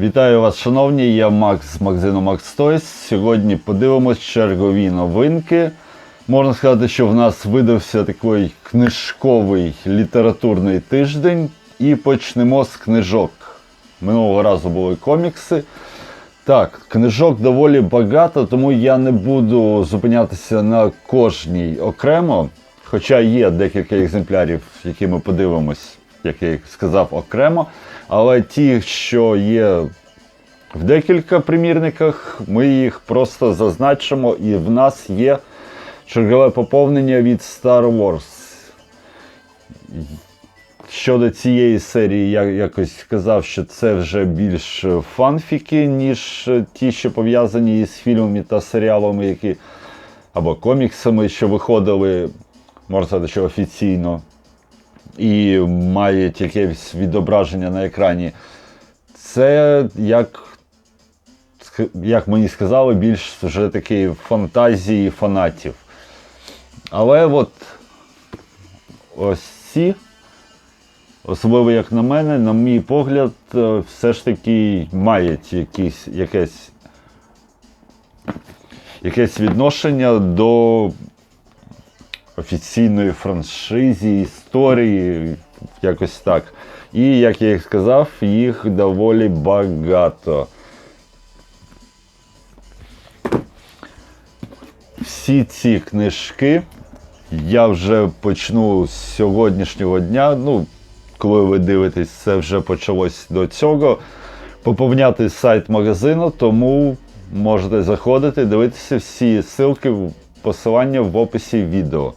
Вітаю вас, шановні. Я Макс з магазину Max Toys. Сьогодні подивимось чергові новинки. Можна сказати, що в нас видався такий книжковий літературний тиждень. І почнемо з книжок. Минулого разу були комікси. Так, книжок доволі багато, тому я не буду зупинятися на кожній окремо. Хоча є декілька екземплярів, які ми подивимось, як я їх сказав, окремо. Але ті, що є в декілька примірниках, ми їх просто зазначимо, і в нас є чергове поповнення від Star Wars. Щодо цієї серії, я якось сказав, що це вже більш фанфіки, ніж ті, що пов'язані із фільмами та серіалами, які або коміксами, що виходили, можна сказати, що офіційно, і мають якесь відображення на екрані. Це, як, як мені сказали, більш вже такі фантазії фанатів. Але от ось ці. Особливо, як на мене, на мій погляд, е, все ж таки мають якісь, якесь, якесь відношення до офіційної франшизи, історії, якось так. І, як я їх сказав, їх доволі багато. Всі ці книжки я вже почну з сьогоднішнього дня. Ну, коли ви дивитесь, це вже почалось до цього. Поповняти сайт магазину, тому можете заходити, дивитися всі ссылки, посилання в описі відео.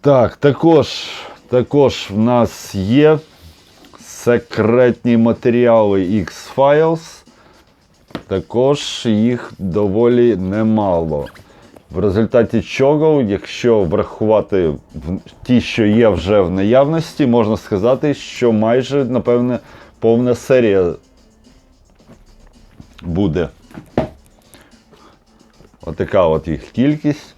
Так, також, також в нас є секретні матеріали X-Files. Також їх доволі немало. В результаті чого, якщо врахувати ті, що є вже в наявності, можна сказати, що майже, напевне, повна серія буде. Отака от їх кількість.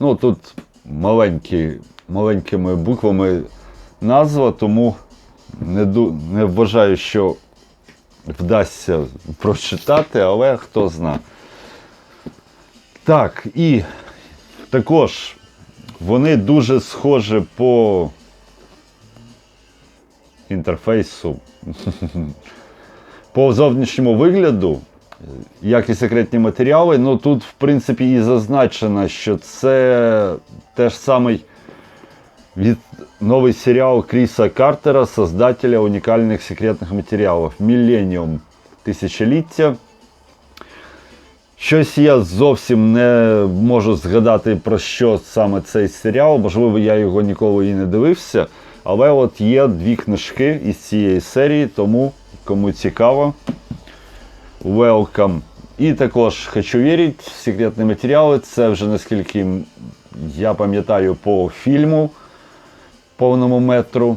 Ну, тут маленькі, маленькими буквами назва, тому не, не вважаю, що вдасться прочитати, але хто зна. Так, і також вони дуже схожі по інтерфейсу, по зовнішньому вигляду, як і секретні матеріали. Ну тут, в принципі, і зазначено, що це теж самий від новий серіал Кріса Картера, создателя унікальних секретних матеріалів Міленіум тисячоліття. Щось я зовсім не можу згадати про що саме цей серіал. Можливо, я його ніколи і не дивився. Але от є дві книжки із цієї серії, тому кому цікаво, welcome. І також хочу вірити, секретні матеріали. Це вже наскільки я пам'ятаю по фільму повному метру.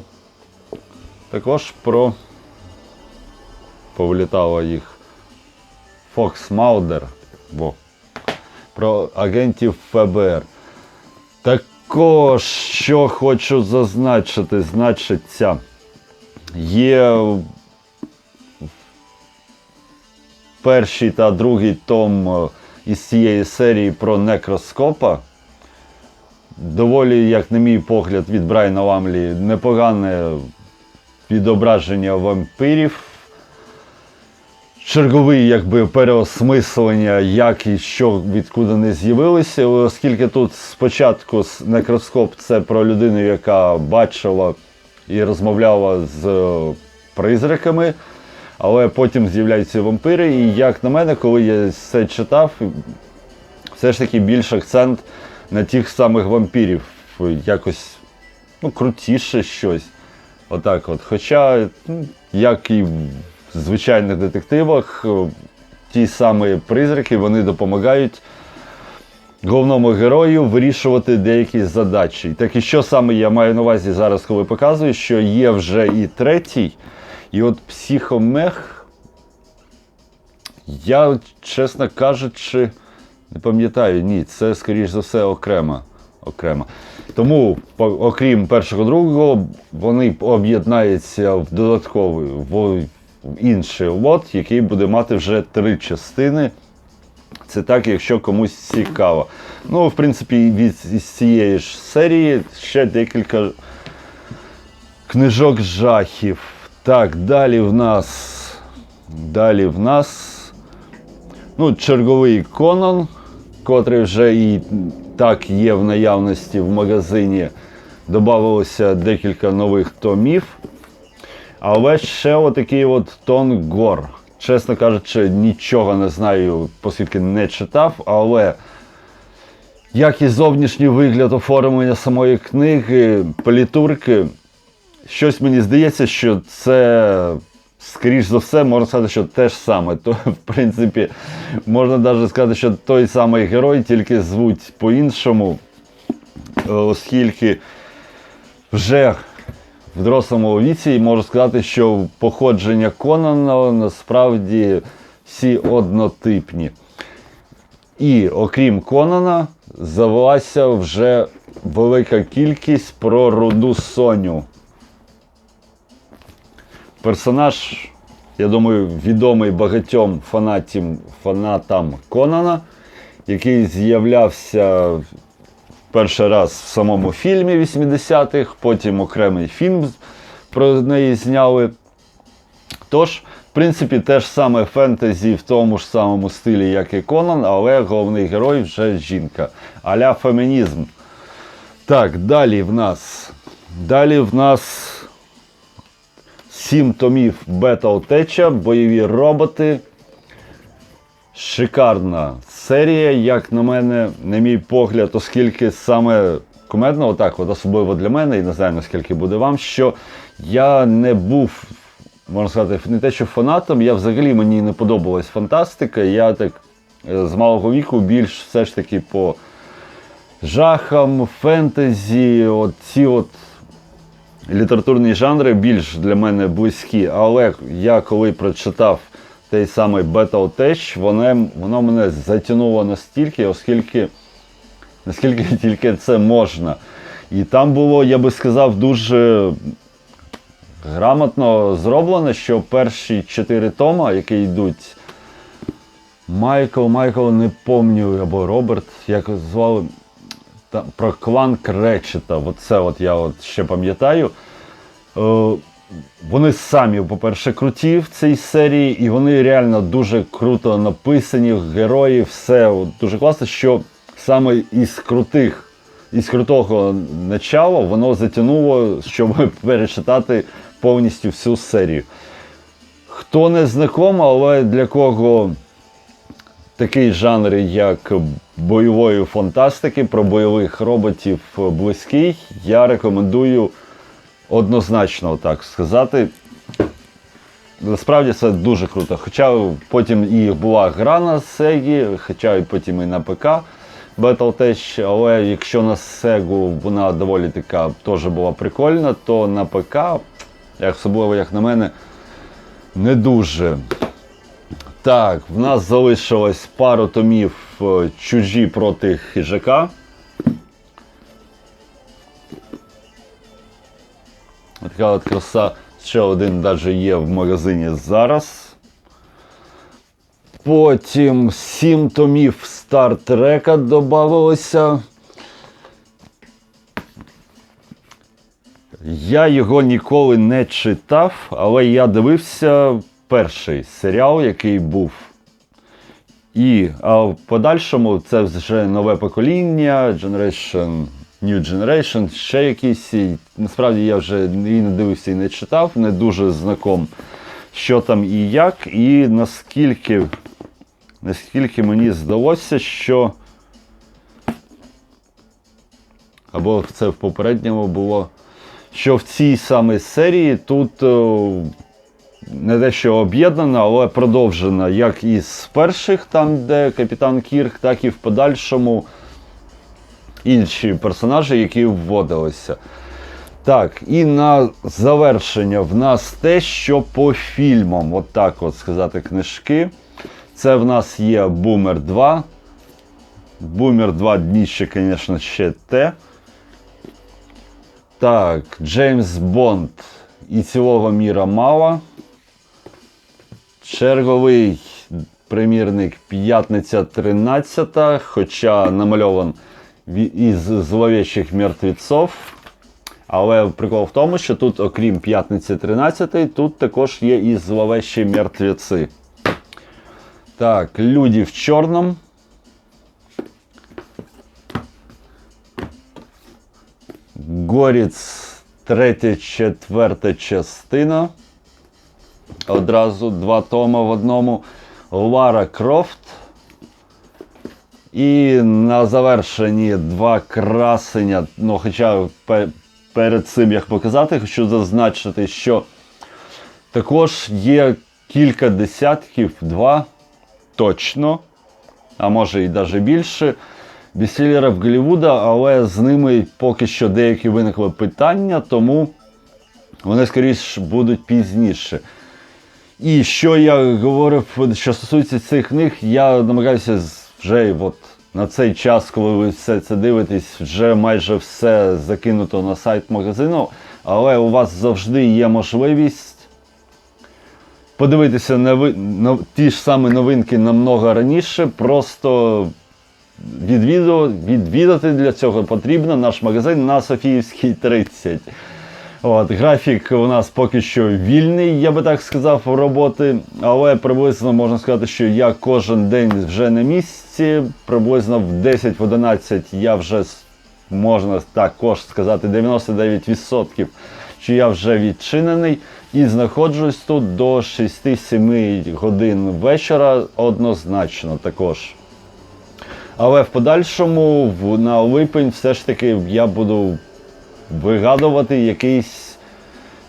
Також про повлітало їх. Фокс Маудер. Во. Про агентів ФБР. Також, що хочу зазначити, значиться, є перший та другий том е, із цієї серії про некроскопа. Доволі, як на мій погляд, від Брайана Ламлі непогане відображення вампирів черговий якби переосмислення, як і що відкуди не з'явилися, оскільки тут спочатку некроскоп це про людину, яка бачила і розмовляла з е, призраками, але потім з'являються вампири. І як на мене, коли я це читав, все ж таки більш акцент на тих самих вампірів. Якось ну, крутіше щось. Отак от. Хоча, ну, як і в звичайних детективах, ті самі призраки вони допомагають головному герою вирішувати деякі задачі. Так і що саме я маю на увазі зараз, коли показую, що є вже і третій, і от психомех, я, чесно кажучи, не пам'ятаю, ні, це, скоріш за все, окремо. окремо. Тому, окрім першого другого, вони об'єднаються в додатковий, в інший лот, який буде мати вже три частини. Це так, якщо комусь цікаво. Ну, в принципі, від із цієї ж серії ще декілька книжок жахів. Так, далі в нас. Далі в нас. Ну, черговий Конан, котрий вже і так є в наявності в магазині. Добавилося декілька нових томів. Але ще отакий от Тон Гор. Чесно кажучи, нічого не знаю, оскільки не читав, але як і зовнішній вигляд оформлення самої книги, політурки, щось мені здається, що це, скоріш за все, можна сказати, що те ж саме. То, в принципі, можна навіть сказати, що той самий герой, тільки звуть по-іншому, оскільки вже в дорослому віці можу сказати, що походження Конана насправді всі однотипні. І окрім Конана, завелася вже велика кількість про руду Соню. Персонаж, я думаю, відомий багатьом фанатам, фанатам Конана, який з'являвся перший раз в самому фільмі 80-х, потім окремий фільм про неї зняли. Тож, в принципі, те ж саме фентезі в тому ж самому стилі, як і Конан, але головний герой вже жінка. Аля фемінізм. Так, далі в нас. Далі в нас сім томів бета-утеча, бойові роботи. Шикарна серія, як на мене, на мій погляд, оскільки саме кумедно, отак, от особливо для мене, і не знаю наскільки буде вам, що я не був, можна сказати, не те, що фанатом, я взагалі мені не подобалась фантастика. Я так е, з малого віку більш все ж таки по жахам, фентезі, от ці от літературні жанри більш для мене близькі. Але я коли прочитав той самий Battle воно, воно мене затягнуло настільки, оскільки наскільки тільки це можна. І там було, я би сказав, дуже грамотно зроблено, що перші чотири тома, які йдуть. Майкл, Майкл, не пам'ятаю, або Роберт, як звали та, про клан Кречета. Оце от я от ще пам'ятаю. Е, вони самі, по-перше, круті в цій серії, і вони реально дуже круто написані, герої, все от, дуже класно, що саме із крутих, із крутого начала воно затягнуло, щоб перечитати повністю всю серію. Хто не знаком, але для кого такий жанр, як бойової фантастики, про бойових роботів близький, я рекомендую однозначно так сказати. Насправді це дуже круто. Хоча потім і була гра на Sega, хоча і потім і на ПК Battletech, але якщо на Sega вона доволі така теж була прикольна, то на ПК, особливо як на мене, не дуже. Так, в нас залишилось пару томів чужі проти хижака. Така от краса. Ще один навіть є в магазині зараз. Потім 7 томів стартрека додавалося. Я його ніколи не читав, але я дивився перший серіал, який був. І а в подальшому це вже нове покоління, Generation, New Generation, ще якісь. Насправді я вже і не дивився і не читав, не дуже знаком, що там і як. І наскільки, наскільки мені здалося, що. Або це в попередньому було, що в цій самій серії тут о, не те, що об'єднана, але продовжена як із перших, там, де капітан Кірк, так і в подальшому інші персонажі, які вводилися. Так, і на завершення в нас те, що по фільмам, от так от сказати, книжки. Це в нас є Бумер 2. Бумер 2 дніще, звісно, ще те. Так, Джеймс Бонд і цілого міра мало. Черговий примірник п'ятниця 13, хоча намальован із зловіщих мертвеців. Але прикол в тому, що тут, окрім п'ятниці 13, тут також є і зловещі мертвеці. Так, люди в чорному. Горіц, третя, четверта частина. Одразу два тома в одному. Лара Крофт. І на завершенні два красення. Ну, хоча пе- перед цим як показати, хочу зазначити, що також є кілька десятків, два точно, а може і навіть більше, бестселерів Голлівуда, але з ними поки що деякі виникли питання, тому вони скоріш будуть пізніше. І що я говорив, що стосується цих книг, я намагаюся вже от на цей час, коли ви все це дивитесь, вже майже все закинуто на сайт магазину, але у вас завжди є можливість подивитися на, ви- на ті ж самі новинки намного раніше, просто відвіду, відвідати для цього потрібно. Наш магазин на Софіївській 30. От, графік у нас поки що вільний, я би так сказав, роботи, але приблизно можна сказати, що я кожен день вже на місці, приблизно в 10-11 я вже можна також сказати 99%, що я вже відчинений і знаходжусь тут до 6-7 годин вечора однозначно також. Але в подальшому на липень все ж таки я буду вигадувати якийсь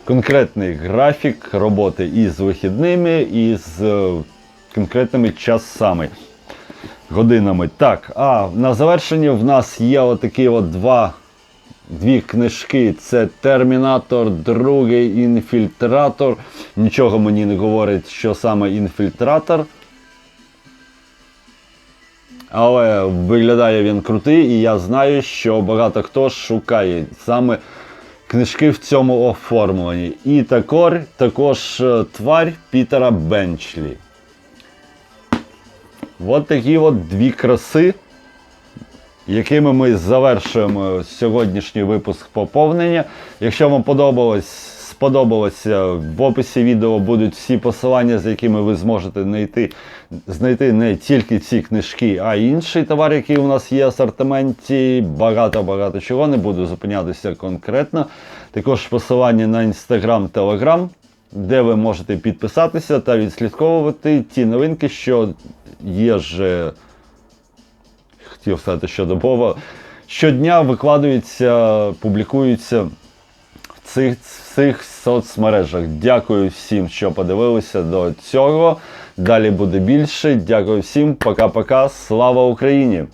конкретний графік роботи із вихідними, і з е, конкретними часами, годинами. Так, а на завершення в нас є отакі от два. Дві книжки це Термінатор, другий інфільтратор. Нічого мені не говорить, що саме інфільтратор. Але виглядає він крутий, і я знаю, що багато хто шукає саме книжки в цьому оформленні. І також, також е, тварь Пітера Бенчлі. От такі от дві краси, якими ми завершуємо сьогоднішній випуск поповнення. Якщо вам подобалось, сподобалося, в описі відео будуть всі посилання, за якими ви зможете знайти, знайти не тільки ці книжки, а й інший товар, який у нас є в асортименті. Багато-багато чого, не буду зупинятися конкретно. Також посилання на інстаграм, телеграм, де ви можете підписатися та відслідковувати ті новинки, що є ж хотів сказати щодобово. Щодня викладаються, публікуються цих, цих соцмережах. Дякую всім, що подивилися до цього. Далі буде більше. Дякую всім. Пока-пока. Слава Україні!